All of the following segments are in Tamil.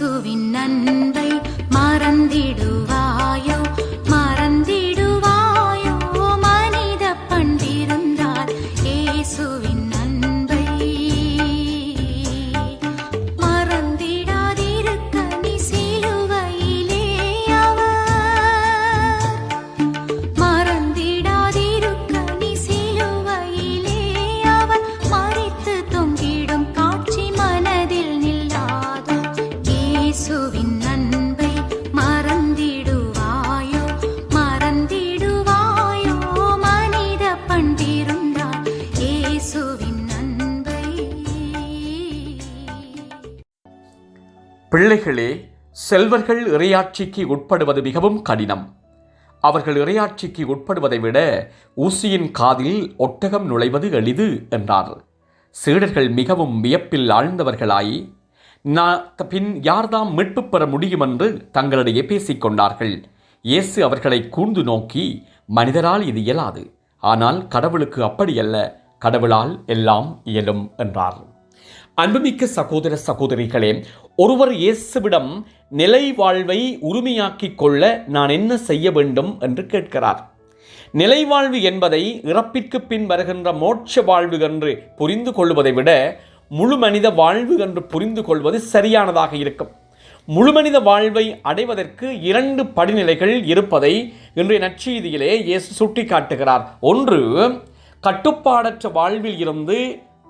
இயேசுவின் அன்பை மறந்திடுவாயோ பிள்ளைகளே செல்வர்கள் இறையாட்சிக்கு உட்படுவது மிகவும் கடினம். அவர்கள் இறையாட்சிக்கு உட்படுவதை விட ஊசியின் காதில் ஒட்டகம் நுழைவது எளிது என்றார். சீடர்கள் மிகவும் வியப்பில் ஆழ்ந்தவர்களாய் நான் பின் யார்தாம் மீட்பு பெற முடியும் என்று தங்களிடையே பேசிக் கொண்டார்கள். இயேசு அவர்களை கூர்ந்து நோக்கி மனிதரால் இது இயலாது. ஆனால் கடவுளுக்கு அப்படியல்ல. கடவுளால் எல்லாம் இயலும் என்றார். அன்புமிக்க சகோதர சகோதரிகளே ஒருவர் இயேசுவிடம் நிலை வாழ்வை உரிமையாக்கிக் கொள்ள நான் என்ன செய்ய வேண்டும் என்று கேட்கிறார். நிலைவாழ்வு என்பதை இறப்பிற்கு பின் வருகின்ற மோட்ச வாழ்வு என்று புரிந்து கொள்வதை விட முழு மனித வாழ்வு என்று புரிந்து கொள்வது சரியானதாக இருக்கும். முழு மனித வாழ்வை அடைவதற்கு இரண்டு படிநிலைகள் இருப்பதை இன்றைய நற்செய்தியிலே இயேசு சுட்டி காட்டுகிறார் ஒன்று கட்டுப்பாடற்ற வாழ்வில் இருந்து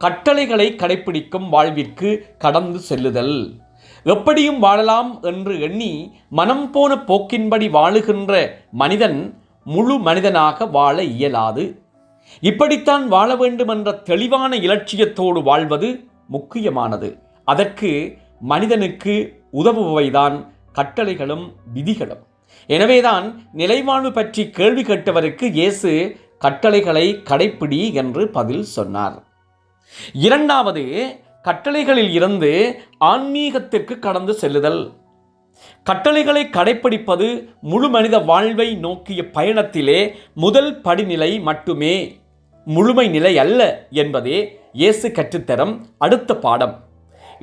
கட்டளைகளை கடைப்பிடிக்கும் வாழ்விற்கு கடந்து செல்லுதல். எப்படியும் வாழலாம் என்று எண்ணி மனம் போன போக்கின்படி வாழுகின்ற மனிதன் முழு மனிதனாக வாழ இயலாது. இப்படித்தான் வாழ வேண்டும் என்ற தெளிவான இலட்சியத்தோடு வாழ்வது முக்கியமானது. அதற்கு மனிதனுக்கு உதவுபவைதான் கட்டளைகளும் விதிகளும். எனவேதான் நிலைவாழ்வு பற்றி கேள்வி கேட்டவருக்கு இயேசு கட்டளைகளை கடைப்பிடி என்று பதில் சொன்னார். இரண்டாவது கட்டளைகளில் இருந்து ஆன்மீகத்திற்கு கடந்து செல்லுதல். கட்டளைகளை கடைப்பிடிப்பது முழு மனித வாழ்வை நோக்கிய பயணத்திலே முதல் படிநிலை மட்டுமே. முழுமை நிலை அல்ல என்பதே இயேசு கற்றுத்தரும் அடுத்த பாடம்.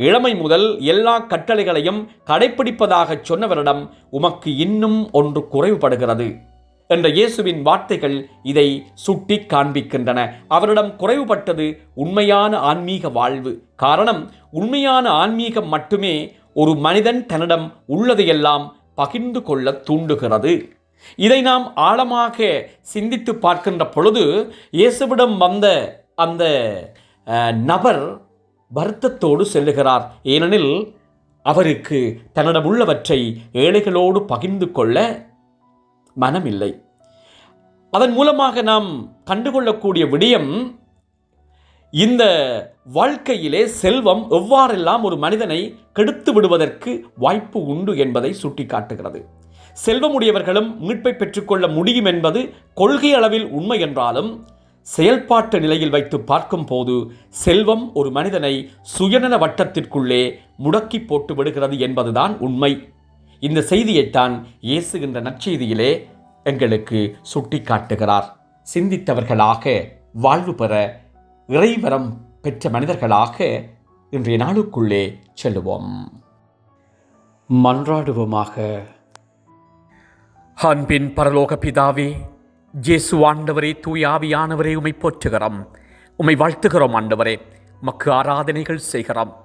இளமை முதல் எல்லா கட்டளைகளையும் கடைப்பிடிப்பதாகச் சொன்னவரிடம் உமக்கு இன்னும் ஒன்று குறைவுபடுகிறது. என்ற இயேசுவின் வார்த்தைகள் இதை சுட்டி காண்பிக்கின்றன. அவரிடம் குறைவுபட்டது உண்மையான ஆன்மீக வாழ்வு. காரணம் உண்மையான ஆன்மீகம் மட்டுமே ஒரு மனிதன் தன்னிடம் உள்ளதையெல்லாம் பகிர்ந்து கொள்ள தூண்டுகிறது. இதை நாம் ஆழமாக சிந்தித்து பார்க்கின்ற பொழுது இயேசுவிடம் வந்த அந்த நபர் வருத்தத்தோடு செல்லுகிறார். ஏனெனில் அவருக்கு தன்னிடம் உள்ளவற்றை ஏழைகளோடு பகிர்ந்து கொள்ள மனமில்லை. அதன் மூலமாக நாம் கண்டுகொள்ளக்கூடிய விடயம் இந்த வாழ்க்கையிலே செல்வம் எவ்வாறெல்லாம் ஒரு மனிதனை கெடுத்து விடுவதற்கு வாய்ப்பு உண்டு என்பதை சுட்டிக்காட்டுகிறது. செல்வமுடையவர்களும் மீட்பை பெற்றுக்கொள்ள முடியும் என்பது கொள்கை அளவில் உண்மை என்றாலும் செயல்பாட்டு நிலையில் வைத்து பார்க்கும் போது செல்வம் ஒரு மனிதனை சுயநல வட்டத்திற்குள்ளே முடக்கி போட்டு விடுகிறது என்பதுதான் உண்மை. இந்த செய்தியைத்தான் இயேசுகின்ற நற்செய்தியிலே எங்களுக்கு சுட்டிக்காட்டுகிறார். சிந்தித்தவர்களாக வாழ்வு பெற இறைவரம் பெற்ற மனிதர்களாக இன்றைய நாளுக்குள்ளே செல்லுவோம். மன்றாடுவோமாக. அன்பின் பரலோக பிதாவே ஜேசு ஆண்டவரே தூய ஆவியானவரே உமை போற்றுகிறோம். உமை வாழ்த்துகிறோம் ஆண்டவரே. மக்கு ஆராதனைகள் செய்கிறோம்.